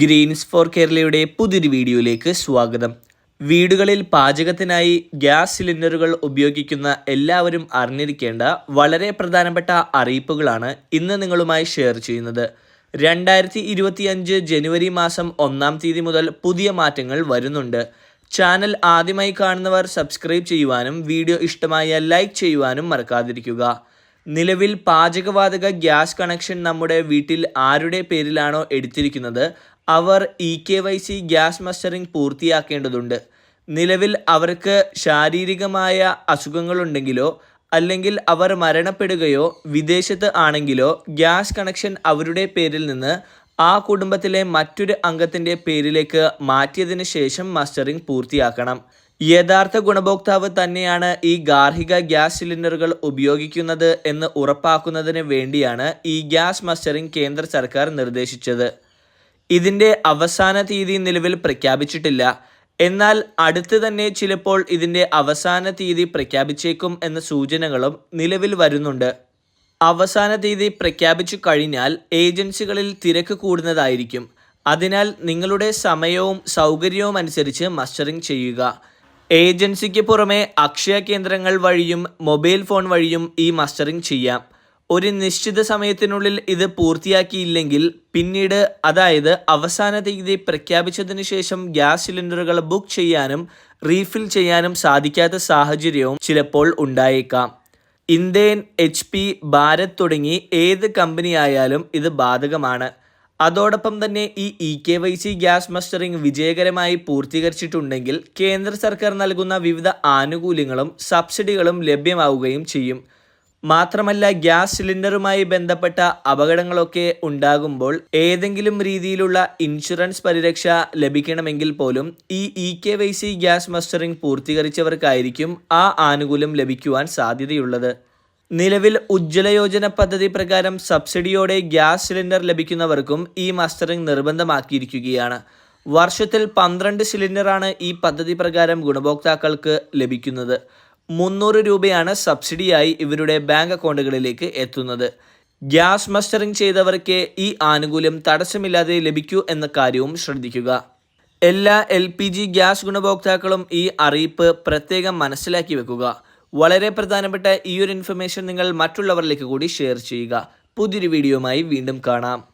Green's four കേരളയുടെ പുതിയൊരു വീഡിയോയിലേക്ക് സ്വാഗതം. വീടുകളിൽ പാചകത്തിനായി ഗ്യാസ് സിലിണ്ടറുകൾ ഉപയോഗിക്കുന്ന എല്ലാവരും അറിഞ്ഞിരിക്കേണ്ട വളരെ പ്രധാനപ്പെട്ട അറിയിപ്പുകളാണ് ഇന്ന് നിങ്ങളുമായി ഷെയർ ചെയ്യുന്നത്. രണ്ടായിരത്തി ഇരുപത്തിയഞ്ച് ജനുവരി മാസം ഒന്നാം തീയതി മുതൽ പുതിയ മാറ്റങ്ങൾ വരുന്നുണ്ട്. ചാനൽ ആദ്യമായി കാണുന്നവർ സബ്സ്ക്രൈബ് ചെയ്യുവാനും വീഡിയോ ഇഷ്ടമായ ലൈക്ക് ചെയ്യുവാനും മറക്കാതിരിക്കുക. നിലവിൽ പാചകവാതക ഗ്യാസ് കണക്ഷൻ നമ്മുടെ വീട്ടിൽ ആരുടെ പേരിലാണോ എടുത്തിരിക്കുന്നത്? അവർ E K Y C gas mustering പൂർത്തിയാക്കേണ്ടതുണ്ട്. നിലവിൽ അവർക്ക് ശാരീരികമായ അസുഖങ്ങളുണ്ടെങ്കിലോ അല്ലെങ്കിൽ അവർ മരണപ്പെടുകയോ വിദേശത്ത് ആണെങ്കിലോ ഗ്യാസ് കണക്ഷൻ അവരുടെ പേരിൽ നിന്ന് ആ കുടുംബത്തിലെ മറ്റൊരു അംഗത്തിന്റെ പേരിലേക്ക് മാറ്റിയതിന് ശേഷം മസ്റ്ററിംഗ് പൂർത്തിയാക്കണം. യഥാർത്ഥ ഗുണഭോക്താവ് തന്നെയാണ് ഈ ഗാർഹിക ഗ്യാസ് സിലിണ്ടറുകൾ ഉപയോഗിക്കുന്നത് എന്ന് ഉറപ്പാക്കുന്നതിന് വേണ്ടിയാണ് ഈ ഗ്യാസ് മസ്റ്ററിംഗ് കേന്ദ്ര സർക്കാർ നിർദ്ദേശിച്ചത്. ഇതിന്റെ അവസാന തീയതി നിലവിൽ പ്രഖ്യാപിച്ചിട്ടില്ല. എന്നാൽ അടുത്ത് തന്നെ ചിലപ്പോൾ ഇതിന്റെ അവസാന തീയതി പ്രഖ്യാപിച്ചേക്കും എന്ന സൂചനകളും നിലവിൽ വരുന്നുണ്ട്. അവസാന തീയതി പ്രഖ്യാപിച്ചു കഴിഞ്ഞാൽ ഏജൻസികളിൽ തിരക്ക് കൂടുന്നതായിരിക്കും. അതിനാൽ നിങ്ങളുടെ സമയവും സൗകര്യവും അനുസരിച്ച് മസ്റ്ററിംഗ് ചെയ്യുക. ഏജൻസിക്ക് പുറമെ അക്ഷയ കേന്ദ്രങ്ങൾ വഴിയും മൊബൈൽ ഫോൺ വഴിയും ഈ മസ്റ്ററിംഗ് ചെയ്യാം. ഒരു നിശ്ചിത സമയത്തിനുള്ളിൽ ഇത് പൂർത്തിയാക്കിയില്ലെങ്കിൽ പിന്നീട് അതായത് അവസാന തീയതി പ്രഖ്യാപിച്ചതിന് ശേഷം ഗ്യാസ് സിലിണ്ടറുകൾ ബുക്ക് ചെയ്യാനും റീഫിൽ ചെയ്യാനും സാധിക്കാത്ത സാഹചര്യവും ചിലപ്പോൾ ഉണ്ടായേക്കാം. ഇന്ത്യൻ എച്ച് പി ഭാരത് തുടങ്ങി ഏത് കമ്പനിയായാലും ഇത് ബാധകമാണ്. അതോടൊപ്പം തന്നെ ഈ E K Y C gas mustering വിജയകരമായി പൂർത്തീകരിച്ചിട്ടുണ്ടെങ്കിൽ കേന്ദ്ര സർക്കാർ നൽകുന്ന വിവിധ ആനുകൂല്യങ്ങളും സബ്സിഡികളും ലഭ്യമാവുകയും ചെയ്യും. മാത്രമല്ല ഗ്യാസ് സിലിണ്ടറുമായി ബന്ധപ്പെട്ട അപകടങ്ങളൊക്കെ ഉണ്ടാകുമ്പോൾ ഏതെങ്കിലും രീതിയിലുള്ള ഇൻഷുറൻസ് പരിരക്ഷ ലഭിക്കണമെങ്കിൽ പോലും ഈ E K Y C gas mustering പൂർത്തീകരിച്ചവർക്കായിരിക്കും ആ ആനുകൂല്യം ലഭിക്കുവാൻ സാധ്യതയുള്ളത്. നിലവിൽ ഉജ്ജ്വല യോജന പദ്ധതി പ്രകാരം സബ്സിഡിയോടെ ഗ്യാസ് സിലിണ്ടർ ലഭിക്കുന്നവർക്കും ഈ മസ്റ്ററിംഗ് നിർബന്ധമാക്കിയിരിക്കുകയാണ്. വർഷത്തിൽ പന്ത്രണ്ട് സിലിണ്ടറാണ് ഈ പദ്ധതി പ്രകാരം ഗുണഭോക്താക്കൾക്ക് ലഭിക്കുന്നത്. മുന്നൂറ് രൂപയാണ് സബ്സിഡിയായി ഇവരുടെ ബാങ്ക് അക്കൗണ്ടുകളിലേക്ക് എത്തുന്നത്. ഗ്യാസ് മസ്റ്ററിംഗ് ചെയ്തവർക്ക് ഈ ആനുകൂല്യം തടസ്സമില്ലാതെ ലഭിക്കൂ എന്ന കാര്യവും ശ്രദ്ധിക്കുക. എല്ലാ എൽ പി ജി ഗ്യാസ് ഗുണഭോക്താക്കളും ഈ അറിയിപ്പ് പ്രത്യേകം മനസ്സിലാക്കി വെക്കുക. വളരെ പ്രധാനപ്പെട്ട ഈ ഒരു ഇൻഫർമേഷൻ നിങ്ങൾ മറ്റുള്ളവരിലേക്ക് കൂടി ഷെയർ ചെയ്യുക. പുതിയൊരു വീഡിയോയുമായി വീണ്ടും കാണാം.